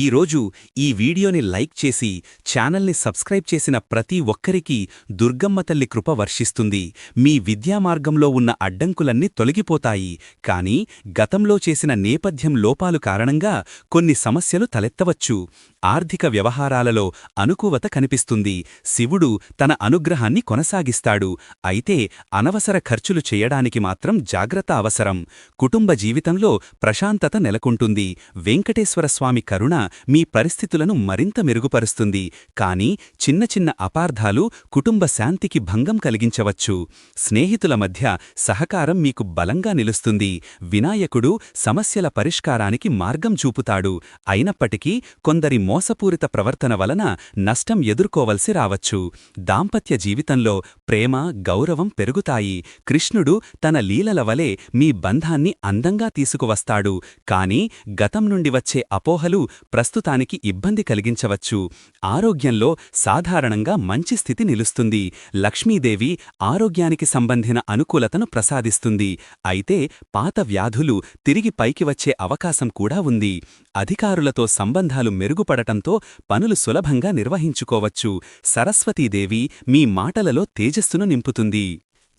ఈరోజు ఈ వీడియోని లైక్ చేసి ఛానల్ని సబ్స్క్రైబ్ చేసిన ప్రతి ఒక్కరికి దుర్గమ్మ తల్లి కృప వర్షిస్తుంది. మీ విద్యా మార్గంలో ఉన్న అడ్డంకులన్నీ తొలగిపోతాయి. కానీ గతంలో చేసిన నేపథ్యం లోపాలు కారణంగా కొన్ని సమస్యలు తలెత్తవచ్చు. ఆర్థిక వ్యవహారాలలో అనుకూవత కనిపిస్తుంది. శివుడు తన అనుగ్రహాన్ని కొనసాగిస్తాడు. అయితే అనవసర ఖర్చులు చేయడానికి మాత్రం జాగ్రత్త అవసరం. కుటుంబ జీవితంలో ప్రశాంతత నెలకొంటుంది. వెంకటేశ్వరస్వామి కరుణ మీ పరిస్థితులను మరింత మెరుగుపరుస్తుంది. కానీ చిన్న చిన్న అపార్థాలు కుటుంబ శాంతికి భంగం కలిగించవచ్చు. స్నేహితుల మధ్య సహకారం మీకు బలంగా నిలుస్తుంది. వినాయకుడు సమస్యల పరిష్కారానికి మార్గం చూపుతాడు. అయినప్పటికీ కొందరి మోసపూరిత ప్రవర్తన వలన నష్టం ఎదుర్కోవలసి రావచ్చు. దాంపత్య జీవితంలో ప్రేమ గౌరవం పెరుగుతాయి. కృష్ణుడు తన లీలల వలె మీ బంధాన్ని అందంగా తీసుకువస్తాడు. కాని గతం నుండి వచ్చే అపోహలు ప్రస్తుతానికి ఇబ్బంది కలిగించవచ్చు. ఆరోగ్యంలో సాధారణంగా మంచి స్థితి నిలుస్తుంది. లక్ష్మీదేవి ఆరోగ్యానికి సంబంధిన అనుకూలతను ప్రసాదిస్తుంది. అయితే పాత వ్యాధులు తిరిగి పైకి వచ్చే అవకాశం కూడా ఉంది. అధికారులతో సంబంధాలు మారటంతో పనులు సులభంగా నిర్వహించుకోవచ్చు. సరస్వతీదేవి మీ మాటలలో తేజస్సును నింపుతుంది.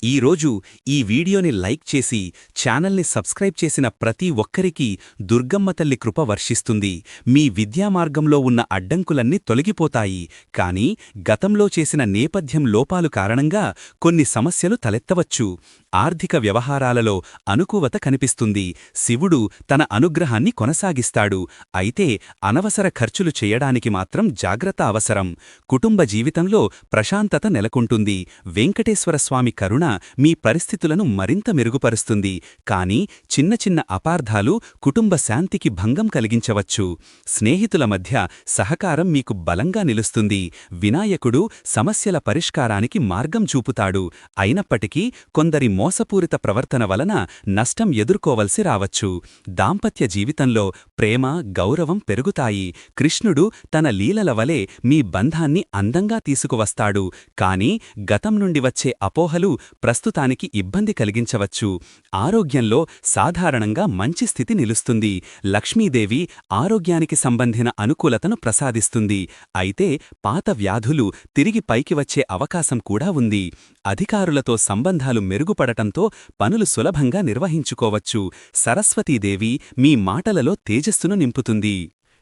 ఈరోజు ఈ వీడియోని లైక్ చేసి ఛానల్ని సబ్స్క్రైబ్ చేసిన ప్రతి ఒక్కరికి దుర్గమ్మ తల్లి కృప వర్షిస్తుంది. మీ విద్యా మార్గంలో ఉన్న అడ్డంకులన్నీ తొలగిపోతాయి. కానీ గతంలో చేసిన నేపథ్యం లోపాలు కారణంగా కొన్ని సమస్యలు తలెత్తవచ్చు. ఆర్థిక వ్యవహారాలలో అనుకూవత కనిపిస్తుంది. శివుడు తన అనుగ్రహాన్ని కొనసాగిస్తాడు. అయితే అనవసర ఖర్చులు చేయడానికి మాత్రం జాగ్రత్త అవసరం. కుటుంబ జీవితంలో ప్రశాంతత నెలకొంటుంది. వెంకటేశ్వర స్వామి కరుణ మీ పరిస్థితులను మరింత మెరుగుపరుస్తుంది. కానీ చిన్న చిన్న అపార్థాలు కుటుంబ శాంతికి భంగం కలిగించవచ్చు. స్నేహితుల మధ్య సహకారం మీకు బలంగా నిలుస్తుంది. వినాయకుడు సమస్యల పరిష్కారానికి మార్గం చూపుతాడు. అయినప్పటికీ కొందరి మోసపూరిత ప్రవర్తన వలన నష్టం ఎదుర్కోవలసి రావచ్చు. దాంపత్య జీవితంలో ప్రేమ గౌరవం పెరుగుతాయి. కృష్ణుడు తన లీలల వలె మీ బంధాన్ని అందంగా తీసుకువస్తాడు. కాని గతం నుండి వచ్చే అపోహలు ప్రస్తుతానికి ఇబ్బంది కలిగించవచ్చు. ఆరోగ్యంలో సాధారణంగా మంచి స్థితి నిలుస్తుంది. లక్ష్మీదేవి ఆరోగ్యానికి సంబంధిన అనుకూలతను ప్రసాదిస్తుంది. అయితే పాత వ్యాధులు తిరిగి పైకి వచ్చే అవకాశం కూడా ఉంది. అధికారులతో సంబంధాలు మెరుగుపడటంతో పనులు సులభంగా నిర్వహించుకోవచ్చు. సరస్వతీదేవి మీ మాటలలో తేజస్సును నింపుతుంది.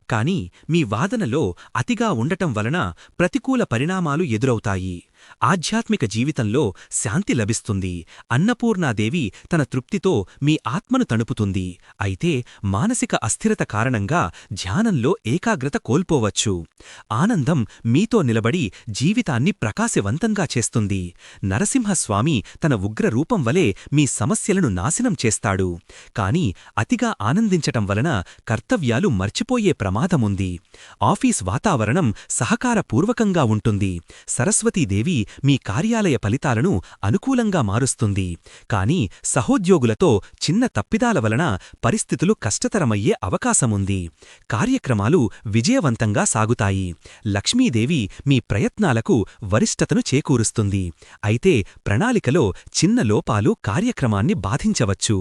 కాని మీ వాదనలో అతిగా ఉండటం వలన ప్రతికూల పరిణామాలు ఎదురవుతాయి. ఆధ్యాత్మిక జీవితంలో శాంతి లభిస్తుంది. అన్నపూర్ణాదేవి తన తృప్తితో మీ ఆత్మను తణుపుతుంది. అయితే మానసిక అస్థిరత కారణంగా ధ్యానంలో ఏకాగ్రత కోల్పోవచ్చు. ఆనందం మీతో నిలబడి జీవితాన్ని ప్రకాశవంతంగా చేస్తుంది. నరసింహస్వామి తన ఉగ్రరూపం వలె మీ సమస్యలను నాశనం చేస్తాడు. కాని అతిగా ఆనందించటం వలన కర్తవ్యాలు మర్చిపోయే ప్రమాదముంది. ఆఫీస్ వాతావరణం సహకారపూర్వకంగా ఉంటుంది. సరస్వతీదేవి మీ కార్యాలయ ఫలితాలను అనుకూలంగా మారుస్తుంది. కానీ సహోద్యోగులతో చిన్న తప్పిదాల వలన పరిస్థితులు కష్టతరమయ్యే అవకాశముంది. కార్యక్రమాలు విజయవంతంగా సాగుతాయి. లక్ష్మీదేవి మీ ప్రయత్నాలకు వరిష్టతను చేకూరుస్తుంది. అయితే ప్రణాళికలో చిన్న లోపాలు కార్యక్రమాన్ని బాధించవచ్చు.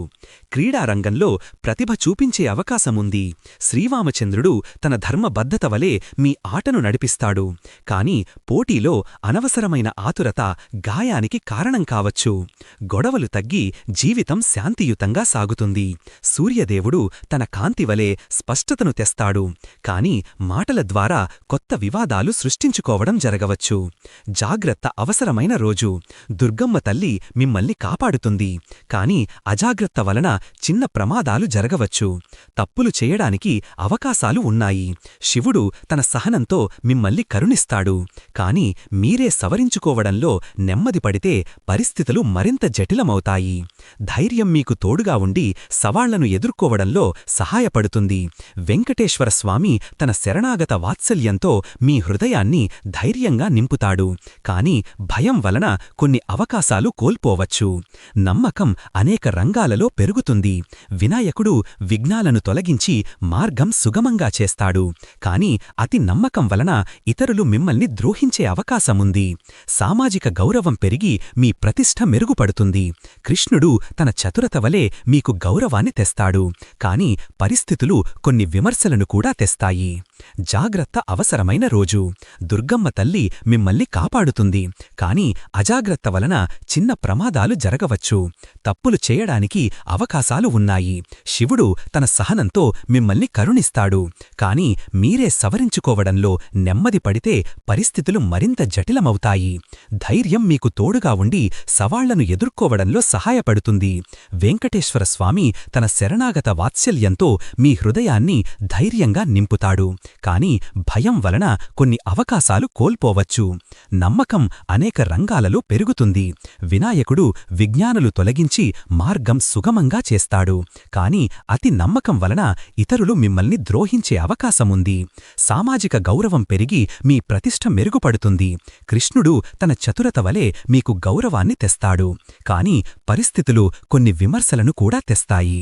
క్రీడారంగంలో ప్రతిభ చూపించే అవకాశముంది. శ్రీవామచంద్రుడు తన ధర్మబద్ధత వలె మీ ఆటను నడిపిస్తాడు. కాని పోటీలో అనవసరమైన ఆతురత గాయానికి కారణం కావచ్చు. గొడవలు తగ్గి జీవితం శాంతియుతంగా సాగుతుంది. సూర్యదేవుడు తన కాంతివలే స్పష్టతను తెస్తాడు. కాని మాటల ద్వారా కొత్త వివాదాలు సృష్టించుకోవడం జరగవచ్చు. జాగ్రత్త అవసరమైన రోజు. దుర్గమ్మ తల్లి మిమ్మల్ని కాపాడుతుంది. కాని అజాగ్రత్త వలన చిన్న ప్రమాదాలు జరగవచ్చు. తప్పులు చేయడానికి అవకాశాలు ఉన్నాయి. శివుడు తన సహనంతో మిమ్మల్ని కరుణిస్తాడు. కాని మీరే సవరించు సవరించుకోవడంలో నెమ్మది పడితే పరిస్థితులు మరింత జటిలమవుతాయి. ధైర్యం మీకు తోడుగా ఉండి సవాళ్ళను ఎదుర్కోవడంలో సహాయపడుతుంది. వెంకటేశ్వర స్వామి తన శరణాగత వాత్సల్యంతో మీ హృదయాన్ని ధైర్యంగా నింపుతాడు. కాని భయం వలన కొన్ని అవకాశాలు కోల్పోవచ్చు. నమ్మకం అనేక రంగాలలో పెరుగుతుంది. వినాయకుడు విఘ్నాలను తొలగించి మార్గం సుగమంగా చేస్తాడు. కాని అతి నమ్మకం వలన ఇతరులు మిమ్మల్ని ద్రోహించే అవకాశముంది. సామాజిక గౌరవం పెరిగి మీ ప్రతిష్ఠ మెరుగుపడుతుంది. కృష్ణుడు తన చతురత వలె మీకు గౌరవాన్ని తెస్తాడు. కాని పరిస్థితులు కొన్ని విమర్శలను కూడా తెస్తాయి. జాగ్రత్త అవసరమైన రోజు. దుర్గమ్మ తల్లి మిమ్మల్ని కాపాడుతుంది. కాని అజాగ్రత్త వలన చిన్న ప్రమాదాలు జరగవచ్చు. తప్పులు చేయడానికి అవకాశాలు ఉన్నాయి. శివుడు తన సహనంతో మిమ్మల్ని కరుణిస్తాడు. కాని మీరే సవరించుకోవడంలో నెమ్మది పడితే పరిస్థితులు మరింత జటిలమవుతాయి. ధైర్యం మీకు తోడుగా ఉండి సవాళ్ళను ఎదుర్కోవడంలో సహాయపడుతుంది. వెంకటేశ్వర స్వామి తన శరణాగత వాత్సల్యంతో మీ హృదయాన్ని ధైర్యంగా నింపుతాడు. కాని భయం వలన కొన్ని అవకాశాలు కోల్పోవచ్చు. నమ్మకం అనేక రంగాలలో పెరుగుతుంది. వినాయకుడు విజ్ఞానులు తొలగించి మార్గం సుగమంగా చేస్తాడు. కాని అతి నమ్మకం వలన ఇతరులు మిమ్మల్ని ద్రోహించే అవకాశముంది. సామాజిక గౌరవం పెరిగి మీ ప్రతిష్ట మెరుగుపడుతుంది. కృష్ణుడు తన చతురత వలె మీకు గౌరవాన్ని తెస్తాడు. కాని పరిస్థితులు కొన్ని విమర్శలను కూడా తెస్తాయి.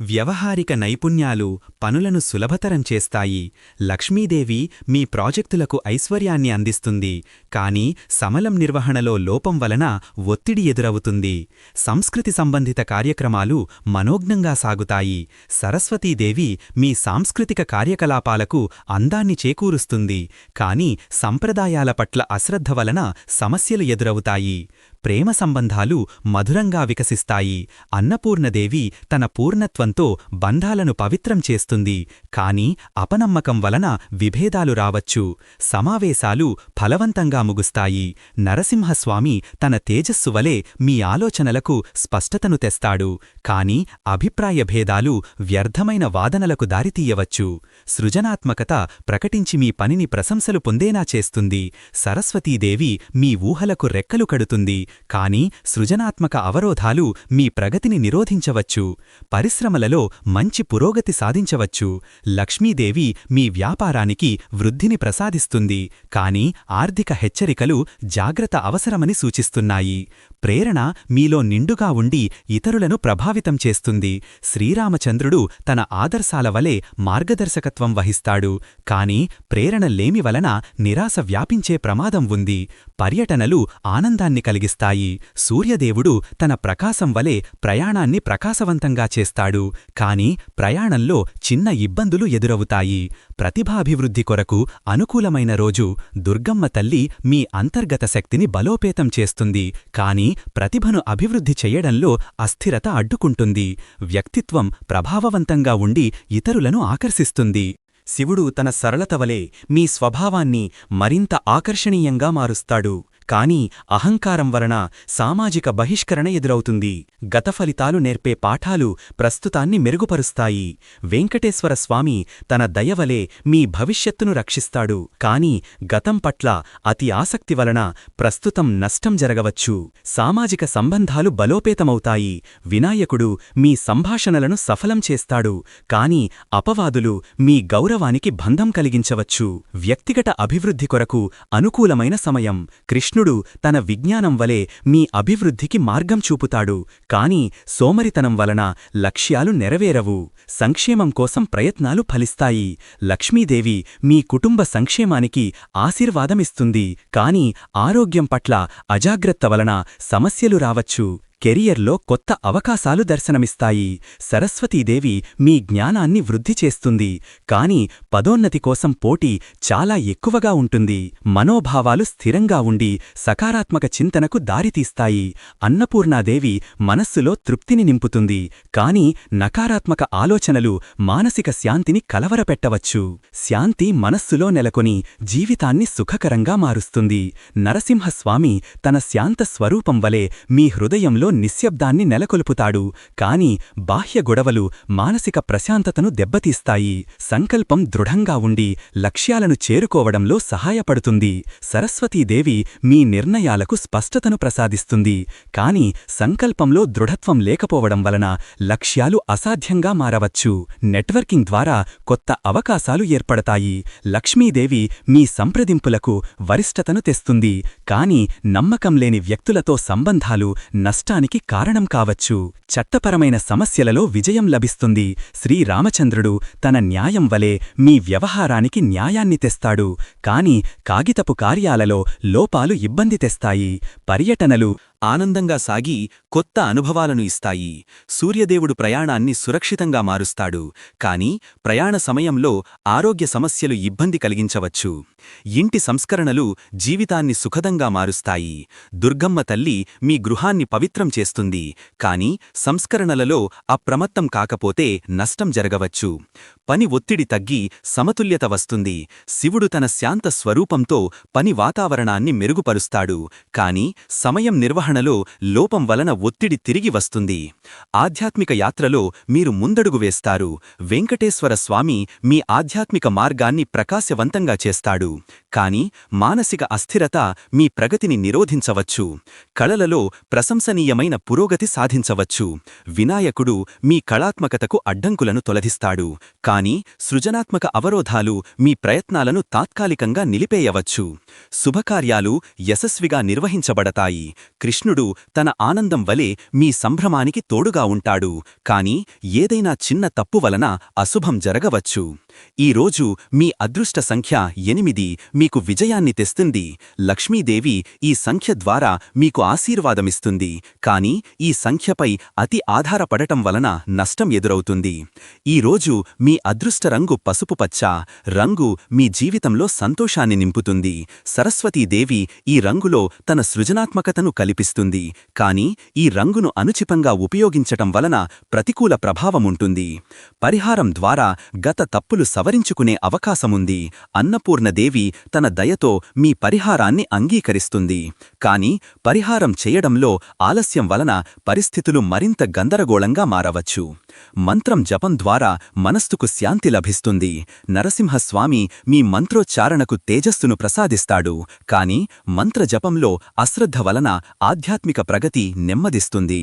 వ్యవహారిక నైపుణ్యాలు పనులను సులభతరం చేస్తాయి. లక్ష్మీదేవి మీ ప్రాజెక్టులకు ఐశ్వర్యాన్ని అందిస్తుంది. కానీ సమలం నిర్వహణలో లోపం వలన ఒత్తిడి ఎదురవుతుంది. సంస్కృతి సంబంధిత కార్యక్రమాలు మనోజ్ఞంగా సాగుతాయి. సరస్వతీదేవి మీ సాంస్కృతిక కార్యకలాపాలకు అందాన్ని చేకూరుస్తుంది. కానీ సంప్రదాయాల పట్ల అశ్రద్ధ వలన సమస్యలు ఎదురవుతాయి. ప్రేమ సంబంధాలు మధురంగా వికసిస్తాయి. అన్నపూర్ణదేవి తన పూర్ణత్వం నమ్మకంతో బంధాలను పవిత్రం చేస్తుంది. కాని అపనమ్మకం వలన విభేదాలు రావచ్చు. సమావేశాలు ఫలవంతంగా ముగుస్తాయి. నరసింహస్వామి తన తేజస్సు వలె మీ ఆలోచనలకు స్పష్టతను తెస్తాడు. కాని అభిప్రాయ భేదాలు వ్యర్థమైన వాదనలకు దారితీయవచ్చు. సృజనాత్మకత ప్రకటించి మీ పనిని ప్రశంసలు పొందేనా చేస్తుంది. సరస్వతీదేవి మీ ఊహలకు రెక్కలు కడుతుంది. కాని సృజనాత్మక అవరోధాలు మీ ప్రగతిని నిరోధించవచ్చు. పరిశ్రమ పరిశ్రమలలో మంచి పురోగతి సాధించవచ్చు. లక్ష్మీదేవి మీ వ్యాపారానికి వృద్ధిని ప్రసాదిస్తుంది. కాని ఆర్థిక హెచ్చరికలు జాగ్రత్త అవసరమని సూచిస్తున్నాయి. ప్రేరణ మీలో నిండుగా ఉండి ఇతరులను ప్రభావితం చేస్తుంది. శ్రీరామచంద్రుడు తన ఆదర్శాల వలె మార్గదర్శకత్వం వహిస్తాడు. కాని ప్రేరణ లేమి వలన నిరాశ వ్యాపించే ప్రమాదం ఉంది. పర్యటనలు ఆనందాన్ని కలిగిస్తాయి. సూర్యదేవుడు తన ప్రకాశం వలె ప్రయాణాన్ని ప్రకాశవంతంగా చేస్తాడు. కాని ప్రయాణంలో చిన్న ఇబ్బందులు ఎదురవుతాయి. ప్రతిభాభివృద్ధి కొరకు అనుకూలమైన రోజు దుర్గమ్మ తల్లి మీ అంతర్గత శక్తిని బలోపేతం చేస్తుంది. కాని ప్రతిభను అభివృద్ధి చెయ్యడంలో అస్థిరత అడ్డుకుంటుంది. వ్యక్తిత్వం ప్రభావవంతంగా ఉండి ఇతరులను ఆకర్షిస్తుంది. శివుడు తన సరళత వలె మీ స్వభావాన్ని మరింత ఆకర్షణీయంగా మారుస్తాడు. కాని అహంకారం వలన సామాజిక బహిష్కరణ ఎదురవుతుంది. గత ఫలితాలు నేర్పే పాఠాలు ప్రస్తుతాన్ని మెరుగుపరుస్తాయి. వెంకటేశ్వర స్వామి తన దయవలే మీ భవిష్యత్తును రక్షిస్తాడు. కాని గతం పట్ల అతి ఆసక్తి వలన ప్రస్తుతం నష్టం జరగవచ్చు. సామాజిక సంబంధాలు బలోపేతమవుతాయి. వినాయకుడు మీ సంభాషణలను సఫలం చేస్తాడు. కాని అపవాదులు మీ గౌరవానికి బంధం కలిగించవచ్చు. వ్యక్తిగత అభివృద్ధి కొరకు అనుకూలమైన సమయం. కృష్ణ కృష్ణుడు తన విజ్ఞానం వలె మీ అభివృద్ధికి మార్గం చూపుతాడు. కాని సోమరితనం వలన లక్ష్యాలు నెరవేరవు. సంక్షేమం కోసం ప్రయత్నాలు ఫలిస్తాయి. లక్ష్మీదేవి మీ కుటుంబ సంక్షేమానికి ఆశీర్వాదమిస్తుంది. కాని ఆరోగ్యం పట్ల అజాగ్రత్త వలన సమస్యలు రావచ్చు. కెరియర్లో కొత్త అవకాశాలు దర్శనమిస్తాయి. సరస్వతీదేవి మీ జ్ఞానాన్ని వృద్ధి చేస్తుంది. కాని పదోన్నతి కోసం పోటీ చాలా ఎక్కువగా ఉంటుంది. మనోభావాలు స్థిరంగా ఉండి సకారాత్మక చింతనకు దారితీస్తాయి. అన్నపూర్ణాదేవి మనస్సులో తృప్తిని నింపుతుంది. కాని నకారాత్మక ఆలోచనలు మానసిక శాంతిని కలవరపెట్టవచ్చు. శాంతి మనస్సులో నెలకొని జీవితాన్ని సుఖకరంగా మారుస్తుంది. నరసింహస్వామి తన శాంత స్వరూపం వలె మీ హృదయంలో జీవితంలో నిశ్శబ్దాన్ని నెలకొల్పుతాడు. కాని బాహ్య గొడవలు మానసిక ప్రశాంతతను దెబ్బతీస్తాయి. సంకల్పం దృఢంగా ఉండి లక్ష్యాలను చేరుకోవడంలో సహాయపడుతుంది. సరస్వతీదేవి మీ నిర్ణయాలకు స్పష్టతను ప్రసాదిస్తుంది. కాని సంకల్పంలో దృఢత్వం లేకపోవడం వలన లక్ష్యాలు అసాధ్యంగా మారవచ్చు. నెట్వర్కింగ్ ద్వారా కొత్త అవకాశాలు ఏర్పడతాయి. లక్ష్మీదేవి మీ సంప్రదింపులకు వరిష్టతను తెస్తుంది. కాని నమ్మకం లేని వ్యక్తులతో సంబంధాలు విజయానికి కారణం కావచ్చు. చట్టపరమైన సమస్యలలో విజయం లభిస్తుంది. శ్రీరామచంద్రుడు తన న్యాయం వలె మీ వ్యవహారానికి న్యాయాన్ని తెస్తాడు. కాని కాగితపు కార్యాలలో లోపాలు ఇబ్బంది తెస్తాయి. పర్యటనలు ఆనందంగా సాగి కొత్త అనుభవాలను ఇస్తాయి. సూర్యదేవుడు ప్రయాణాన్ని సురక్షితంగా మారుస్తాడు. కాని ప్రయాణ సమయంలో ఆరోగ్య సమస్యలు ఇబ్బంది కలిగించవచ్చు. ఇంటి సంస్కరణలు జీవితాన్ని సుఖదంగా మారుస్తాయి. దుర్గమ్మ తల్లి మీ గృహాన్ని పవిత్రం చేస్తుంది. కాని సంస్కరణలలో అప్రమత్తం కాకపోతే నష్టం జరగవచ్చు. పని ఒత్తిడి తగ్గి సమతుల్యత వస్తుంది. శివుడు తన శాంత స్వరూపంతో పని వాతావరణాన్ని మెరుగుపరుస్తాడు. కాని సమయం నిర్వహణ నిర్వహణలో లోపం వలన ఒత్తిడి తిరిగి వస్తుంది. ఆధ్యాత్మిక యాత్రలో మీరు ముందడుగు వేస్తారు. వెంకటేశ్వర స్వామి మీ ఆధ్యాత్మిక మార్గాన్ని ప్రకాశవంతంగా చేస్తాడు. కాని మానసిక అస్థిరత మీ ప్రగతిని నిరోధించవచ్చు. కళలలో ప్రశంసనీయమైన పురోగతి సాధించవచ్చు. వినాయకుడు మీ కళాత్మకతకు అడ్డంకులను తొలగిస్తాడు కాని సృజనాత్మక అవరోధాలు మీ ప్రయత్నాలను తాత్కాలికంగా నిలిపేయవచ్చు. శుభకార్యాలు యశస్విగా నిర్వహించబడతాయి. కృష్ణుడు తన ఆనందం వలె మీ సంభ్రమానికి తోడుగా ఉంటాడు. కాని ఏదైనా చిన్న తప్పు వలన అశుభం జరగవచ్చు. ఈ రోజు మీ అదృష్ట సంఖ్య ఎనిమిది మీకు విజయాన్ని తెస్తుంది. లక్ష్మీదేవి ఈ సంఖ్య ద్వారా మీకు ఆశీర్వాదమిస్తుంది. కానీ ఈ సంఖ్యపై అతి ఆధారపడటం వలన నష్టం ఎదురవుతుంది. ఈ రోజు మీ అదృష్ట రంగు పసుపు పచ్చ రంగు మీ జీవితంలో సంతోషాన్ని నింపుతుంది. సరస్వతీదేవి ఈ రంగులో తన సృజనాత్మకతను కల్పిస్తుంది. కాని ఈ రంగును అనుచితంగా ఉపయోగించటం వలన ప్రతికూల ప్రభావముంటుంది పరిహారం ద్వారా గత తప్పులు సవరించుకునే అవకాశముంది. అన్నపూర్ణదేవి తన దయతో మీ పరిహారాన్ని అంగీకరిస్తుంది. కాని పరిహారం చేయడంలో ఆలస్యం వలన పరిస్థితులు మరింత గందరగోళంగా మారవచ్చు. మంత్రం జపం ద్వారా మనస్సుకు శాంతి లభిస్తుంది. నరసింహస్వామి మీ మంత్రోచ్చారణకు తేజస్సును ప్రసాదిస్తాడు. కాని మంత్రజపంలో అశ్రద్ధ వలన ఆధ్యాత్మిక ప్రగతి నెమ్మదిస్తుంది.